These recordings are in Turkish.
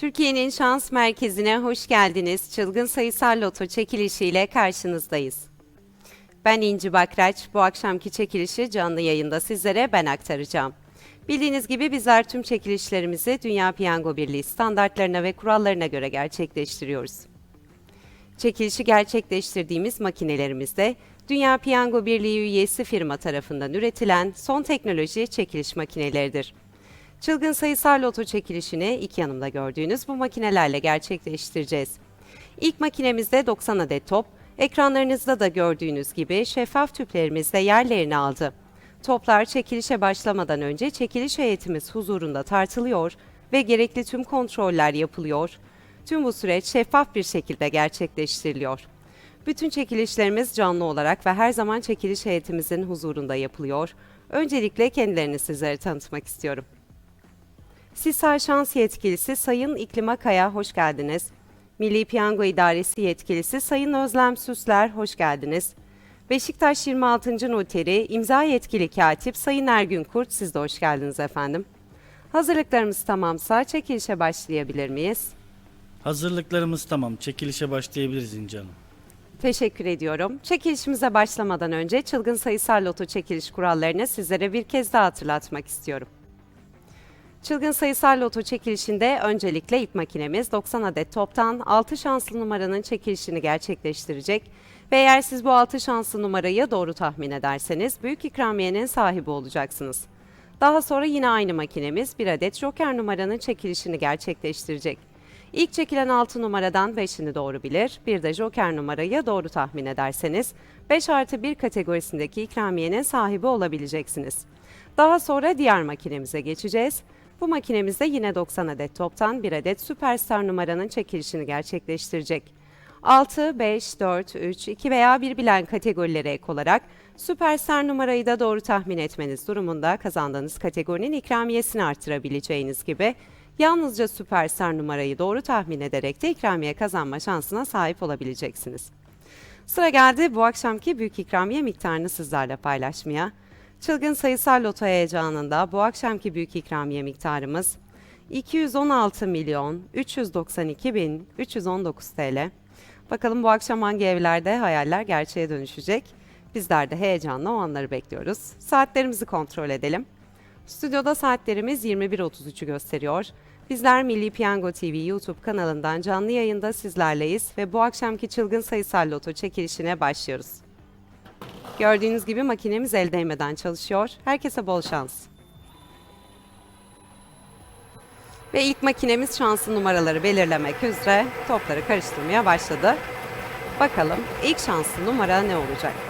Türkiye'nin şans merkezine hoş geldiniz. Çılgın sayısal loto çekilişiyle karşınızdayız. Ben İnci Bakraç. Bu akşamki çekilişi canlı yayında sizlere ben aktaracağım. Bildiğiniz gibi bizler tüm çekilişlerimizi Dünya Piyango Birliği standartlarına ve kurallarına göre gerçekleştiriyoruz. Çekilişi gerçekleştirdiğimiz makinelerimizde Dünya Piyango Birliği üyesi firma tarafından üretilen son teknoloji çekiliş makineleridir. Çılgın sayısal loto çekilişini iki yanımda gördüğünüz bu makinelerle gerçekleştireceğiz. İlk makinemizde 90 adet top, ekranlarınızda da gördüğünüz gibi şeffaf tüplerimizde yerlerini aldı. Toplar çekilişe başlamadan önce çekiliş heyetimiz huzurunda tartılıyor ve gerekli tüm kontroller yapılıyor. Tüm bu süreç şeffaf bir şekilde gerçekleştiriliyor. Bütün çekilişlerimiz canlı olarak ve her zaman çekiliş heyetimizin huzurunda yapılıyor. Öncelikle kendilerini sizlere tanıtmak istiyorum. Sisal Şans Yetkilisi Sayın İklim Akaya hoş geldiniz. Milli Piyango İdaresi Yetkilisi Sayın Özlem Süsler hoş geldiniz. Beşiktaş 26. Noteri İmza Yetkili Katip Sayın Ergün Kurt siz de hoş geldiniz efendim. Hazırlıklarımız tamamsa çekilişe başlayabilir miyiz? Hazırlıklarımız tamam. Çekilişe başlayabiliriz İnci Hanım. Teşekkür ediyorum. Çekilişimize başlamadan önce çılgın sayısal loto çekiliş kurallarını sizlere bir kez daha hatırlatmak istiyorum. Çılgın sayısal loto çekilişinde öncelikle ip makinemiz 90 adet toptan 6 şanslı numaranın çekilişini gerçekleştirecek ve eğer siz bu 6 şanslı numarayı doğru tahmin ederseniz büyük ikramiyenin sahibi olacaksınız. Daha sonra yine aynı makinemiz bir adet joker numaranın çekilişini gerçekleştirecek. İlk çekilen 6 numaradan 5'ini doğru bilir, bir de joker numarayı doğru tahmin ederseniz 5 artı 1 kategorisindeki ikramiyenin sahibi olabileceksiniz. Daha sonra diğer makinemize geçeceğiz. Bu makinemizde yine 90 adet toptan bir adet süperstar numaranın çekilişini gerçekleştirecek. 6, 5, 4, 3, 2 veya 1 bilen kategorilere ek olarak süperstar numarayı da doğru tahmin etmeniz durumunda kazandığınız kategorinin ikramiyesini artırabileceğiniz gibi yalnızca süperstar numarayı doğru tahmin ederek de ikramiye kazanma şansına sahip olabileceksiniz. Sıra geldi bu akşamki büyük ikramiye miktarını sizlerle paylaşmaya. Çılgın sayısal loto heyecanında bu akşamki büyük ikramiye miktarımız 216 milyon 392 bin 319 TL. Bakalım bu akşam hangi evlerde hayaller gerçeğe dönüşecek? Bizler de heyecanla o anları bekliyoruz. Saatlerimizi kontrol edelim. Stüdyoda saatlerimiz 21.33'ü gösteriyor. Bizler Milli Piyango TV YouTube kanalından canlı yayında sizlerleyiz ve bu akşamki çılgın sayısal loto çekilişine başlıyoruz. Gördüğünüz gibi makinemiz el değmeden çalışıyor. Herkese bol şans. Ve ilk makinemiz şanslı numaraları belirlemek üzere topları karıştırmaya başladı. Bakalım ilk şanslı numara ne olacak?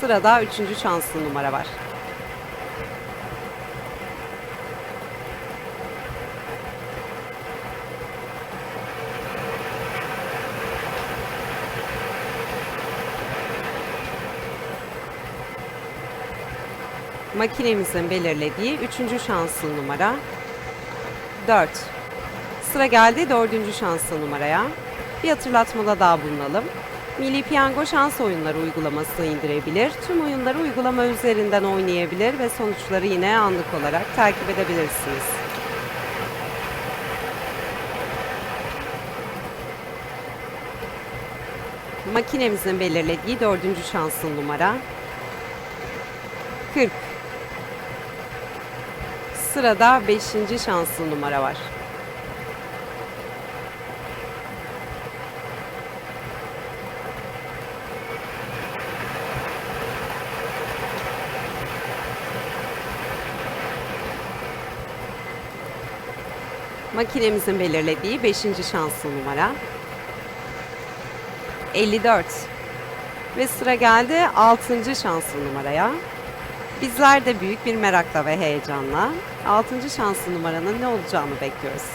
Sırada üçüncü şanslı numara var. Makinemizin belirlediği üçüncü şanslı numara 4. Sıra geldi dördüncü şanslı numaraya. Bir hatırlatmada daha bulunalım. Milli Piyango şans oyunları uygulamasını indirebilir. Tüm oyunları uygulama üzerinden oynayabilir ve sonuçları yine anlık olarak takip edebilirsiniz. Makinemizin belirlediği dördüncü şanslı numara 40. Sırada beşinci şanslı numara var. Makinemizin belirlediği 5. şanslı numara. 54. Ve sıra geldi 6. şanslı numaraya. Bizler de büyük bir merakla ve heyecanla 6. şanslı numaranın ne olacağını bekliyoruz.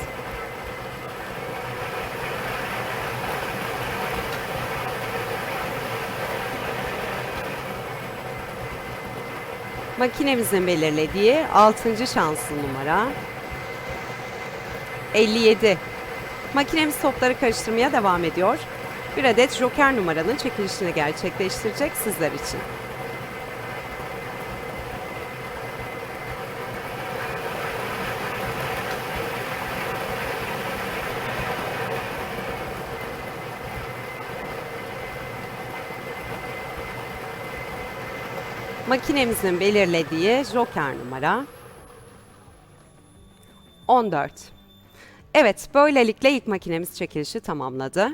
Makinemizin belirlediği 6. şanslı numara 57. Makinemiz topları karıştırmaya devam ediyor. Bir adet joker numaranın çekilişini gerçekleştirecek sizler için. Makinemizin belirlediği joker numara 14. Evet, böylelikle ilk makinemiz çekilişi tamamladı.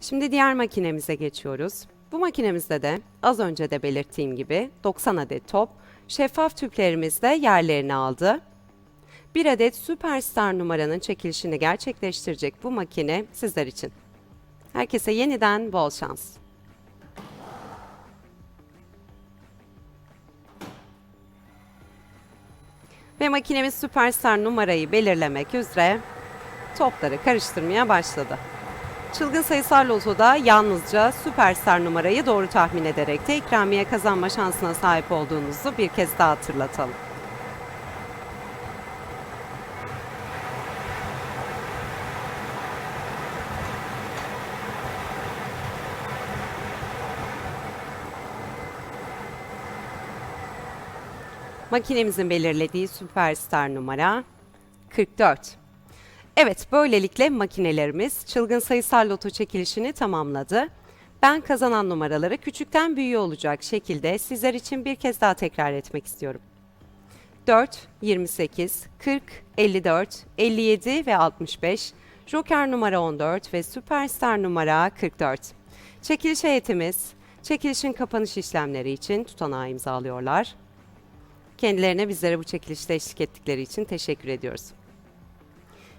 Şimdi diğer makinemize geçiyoruz. Bu makinemizde de az önce de belirttiğim gibi 90 adet top şeffaf tüplerimizde yerlerini aldı. Bir adet süperstar numaranın çekilişini gerçekleştirecek bu makine sizler için. Herkese yeniden bol şans. Ve makinemiz süperstar numarayı belirlemek üzere topları karıştırmaya başladı. Çılgın sayısal lotoda yalnızca süperstar numarayı doğru tahmin ederek de ikramiye kazanma şansına sahip olduğunuzu bir kez daha hatırlatalım. Makinemizin belirlediği süperstar numara 44. Evet, böylelikle makinelerimiz çılgın sayısal loto çekilişini tamamladı. Ben kazanan numaraları küçükten büyüğe olacak şekilde sizler için bir kez daha tekrar etmek istiyorum. 4, 28, 40, 54, 57 ve 65, Joker numara 14 ve Süperstar numara 44. Çekiliş heyetimiz, çekilişin kapanış işlemleri için tutanağı imzalıyorlar. Kendilerine bizlere bu çekilişte eşlik ettikleri için teşekkür ediyoruz.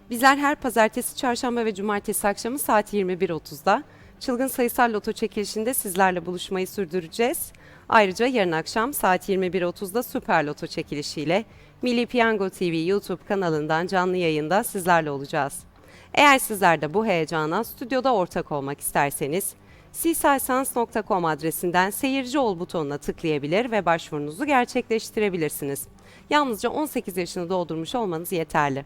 Bizler her pazartesi, çarşamba ve cumartesi akşamı saat 21.30'da Çılgın Sayısal Loto çekilişinde sizlerle buluşmayı sürdüreceğiz. Ayrıca yarın akşam saat 21.30'da Süper Loto çekilişiyle Milli Piyango TV YouTube kanalından canlı yayında sizlerle olacağız. Eğer sizler de bu heyecana stüdyoda ortak olmak isterseniz sisaysans.com adresinden seyirci ol butonuna tıklayabilir ve başvurunuzu gerçekleştirebilirsiniz. Yalnızca 18 yaşını doldurmuş olmanız yeterli.